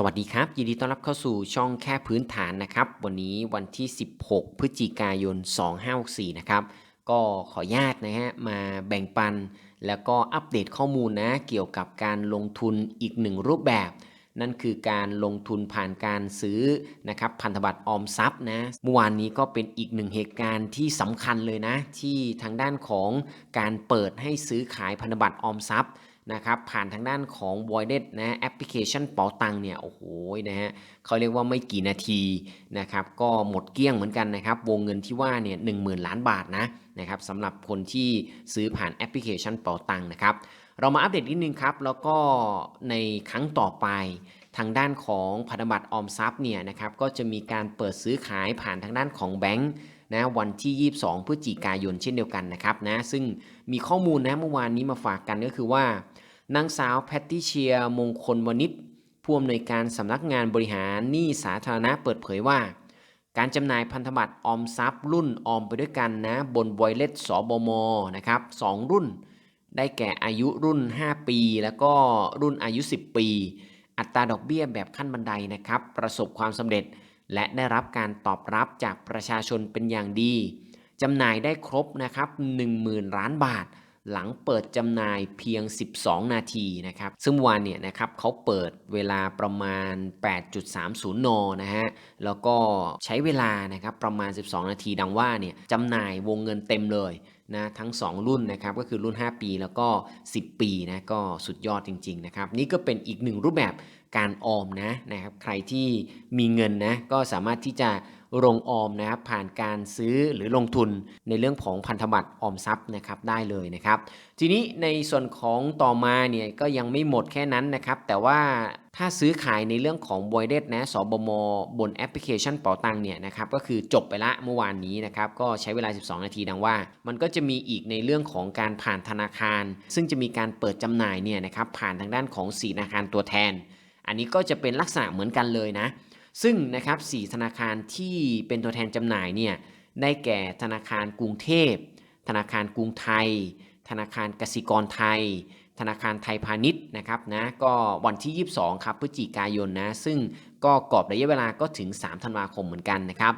สวัสดีครับ ยินดีต้อนรับเข้าสู่ช่องแค่พื้นฐานนะครับ วันนี้วันที่ 16 พฤศจิกายน 2564 นะครับ ก็ขออนุญาตนะฮะมาแบ่งปัน แล้วก็อัปเดตข้อมูลนะเกี่ยวกับการลงทุนอีกหนึ่งรูปแบบ นั่นคือการลงทุนผ่านการซื้อนะครับพันธบัตรออมทรัพย์นะเมื่อวานนี้ก็เป็นอีกหนึ่งเหตุการณ์ที่สำคัญเลยนะ ที่ทางด้านของการเปิดให้ซื้อขายพันธบัตรออมทรัพย์ นะครับผ่านทางด้านของ v o i d e d นะแอปพลิเคชันเป๋าตังเนี่ยโอ้โหนะฮะเขาเรียกว่าไม่กี่นาทีนะครับก็หมดเกลี้ยงเหมือนกันนะครับวงเงินที่ว่าเนี่ยหนึ่งหมื่นล้านบาทนะนะครับสำหรับคนที่ซื้อผ่านแอปพลิเคชันเป๋าตังนะครับเรามาอัปเดตนิดนึงครับ แล้วก็ในครั้งต่อไปทางด้านของพันธบัตรออมทรัพย์เนี่ยนะครับก็จะมีการเปิดซื้อขายผ่านทางด้านของแบงค์นะวันที่ 22 พฤศจิกายนเช่นเดียวกันนะครับนะซึ่งมีข้อมูลนะเมื่อวานนี้มาฝากกันก็คือว่า นางสาวแพตติเชียมงคลวณิชผู้อำนวยการสำนักงานบริหารหนี้สาธารณะเปิดเผยว่า การจำหน่ายพันธบัตรออมทรัพย์รุ่นออมไปด้วยกันนะ บนบอยเลตสบมนะครับสองรุ่น ได้แก่อายุรุ่น 5 ปี แล้วก็รุ่นอายุ 10 ปี อัตราดอกเบี้ยแบบขั้นบันไดนะครับ ประสบความสำเร็จ และได้รับการตอบรับจากประชาชนเป็นอย่างดีจำหน่ายได้ครบนะครับ10,000 ล้านบาท หลังเปิดจำหน่ายเพียง 12 นาทีนะครับ ซึ่งวานเนี่ยนะครับเขาเปิดเวลาประมาณ 8.30 น นะฮะ แล้วก็ใช้เวลานะครับประมาณ 12 นาทีดังว่าเนี่ยจำหน่ายวงเงินเต็มเลยนะทั้ง 2 รุ่นนะครับก็คือรุ่น 5 ปีแล้วก็ 10 ปีนะก็สุดยอดจริงๆนะครับนี่ก็เป็นอีกหนึ่งรูปแบบการออมนะนะครับใครที่มีเงินนะก็สามารถที่จะ ลงออมนะครับผ่านการซื้อหรือลงทุนในเรื่องของพันธบัตรออมทรัพย์นะครับได้เลยนะครับ ทีนี้ในส่วนของต่อมาเนี่ยก็ยังไม่หมดแค่นั้นนะครับ แต่ว่าถ้าซื้อขายในเรื่องของบอยเดตนะสบมบนแอปพลิเคชันเป๋าตังเนี่ยนะครับก็คือจบไปละเมื่อวานนี้นะครับก็ใช้เวลา 12 นาทีดังว่า มันก็จะมีอีกในเรื่องของการผ่านธนาคาร ซึ่งจะมีการเปิดจำหน่ายเนี่ยนะครับผ่านทางด้านของสีธนาคารตัวแทน อันนี้ก็จะเป็นลักษณะเหมือนกันเลยนะ ซึ่งนะครับสธนาคารที่เป็นตัวแทนจำหน่ายเนี่ยได้แก่ธนาคารกรุงเทพ ธนาคารกรุงไทย ธนาคารกสิกรไทย ธนาคารไทยพาณิชย์นะครับนะก็วันที่ 22 ครับพฤศจิกายนนะซึ่งก็กรอบระยะเวลาก็ถึง 3 ธันวาคมเหมือนกันนะครับ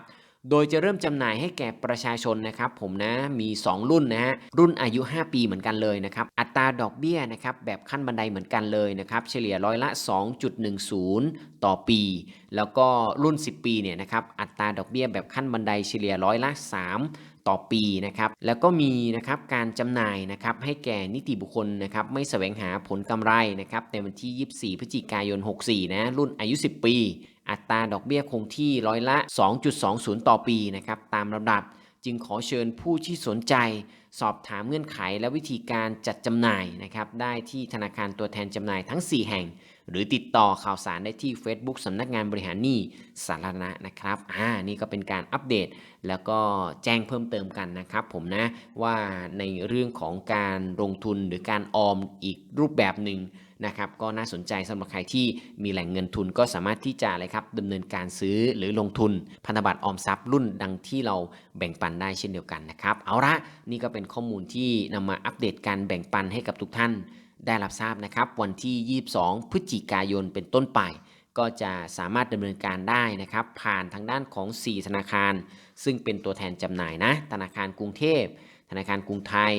โดยจะเริ่มจำหน่ายให้แก่ประชาชนนะครับผมนะมี 2 รุ่นนะฮะรุ่นอายุ 5 ปีเหมือนกันเลยนะครับอัตราดอกเบี้ยนะครับแบบขั้นบันไดเหมือนกันเลยนะครับเฉลี่ยร้อยละ 2.10 ต่อปี แล้วก็รุ่น 10 ปีเนี่ยนะครับอัตราดอกเบี้ยแบบขั้นบันไดเฉลี่ยร้อยละ 3 ต่อปีนะครับแล้วก็มีนะครับการจำหน่ายนะครับให้แก่นิติบุคคลนะครับไม่แสวงหาผลกำไรนะครับในวันที่ 24 พฤศจิกายน 64 นะรุ่นอายุ 10 ปี อัตราดอกเบี้ยคงที่ร้อยละ 2.20 ต่อปีนะครับตามลำดับจึงขอเชิญผู้ที่สนใจสอบถามเงื่อนไขและวิธีการจัดจำหน่ายนะครับได้ที่ธนาคารตัวแทนจำหน่ายทั้ง 4 แห่ง หรือติดต่อข่าวสารได้ที่ Facebook สำนักงานบริหารหนี้สาธารณะนะครับอ่านี่ก็เป็นการอัปเดต แล้วก็แจ้งเพิ่มเติมกันนะครับผมนะว่าในเรื่องของการลงทุนหรือการออมอีกรูปแบบหนึ่งนะครับก็น่าสนใจสำหรับใครที่มีแหล่งเงินทุนก็สามารถที่จะอะไรครับดำเนินการซื้อหรือลงทุนพันธบัตรออมทรัพย์รุ่นดังที่เราแบ่งปันได้เช่นเดียวกันนะครับเอาละนี่ก็เป็นข้อมูลที่นำมาอัปเดตการแบ่งปันให้กับทุกท่านได้รับทราบนะครับ วันที่ 22 พฤศจิกายนเป็นต้นไป ก็จะสามารถดำเนินการได้นะครับ ผ่านทางด้านของ 4 ธนาคาร ซึ่งเป็นตัวแทนจำหน่ายนะ ธนาคารกรุงเทพ ธนาคารกรุงไทย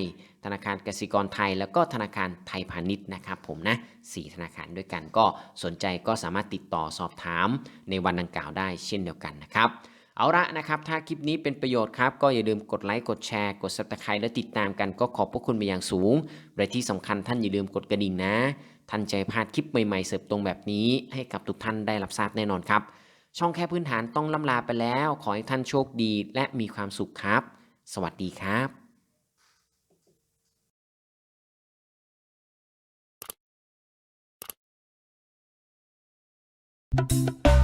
ธนาคารกสิกรไทย แล้วก็ธนาคารไทยพาณิชย์นะครับ ผมนะสธนาคารด้วยกันก็สนใจก็สามารถติดต่อสอบถามในวันดังกล่าวได้เช่นเดียวกันนะครับ เอาละนะครับ ถ้าคลิปนี้เป็นประโยชน์ครับ ก็อย่าลืมกดไลค์กดแชร์ กด subscribe และติดตามกันก็ขอบพระคุณไปอย่างสูงและที่สำคัญท่านอย่าลืมกดกระดิ่งนะ ท่านจะพลาดคลิปใหม่ๆเสิร์ฟตรงแบบนี้ ให้กับทุกท่านได้รับทราบแน่นอนครับ ช่องแค่พื้นฐานต้องล่ำลาไปแล้ว ขอให้ท่านโชคดีและมีความสุขครับ สวัสดีครับ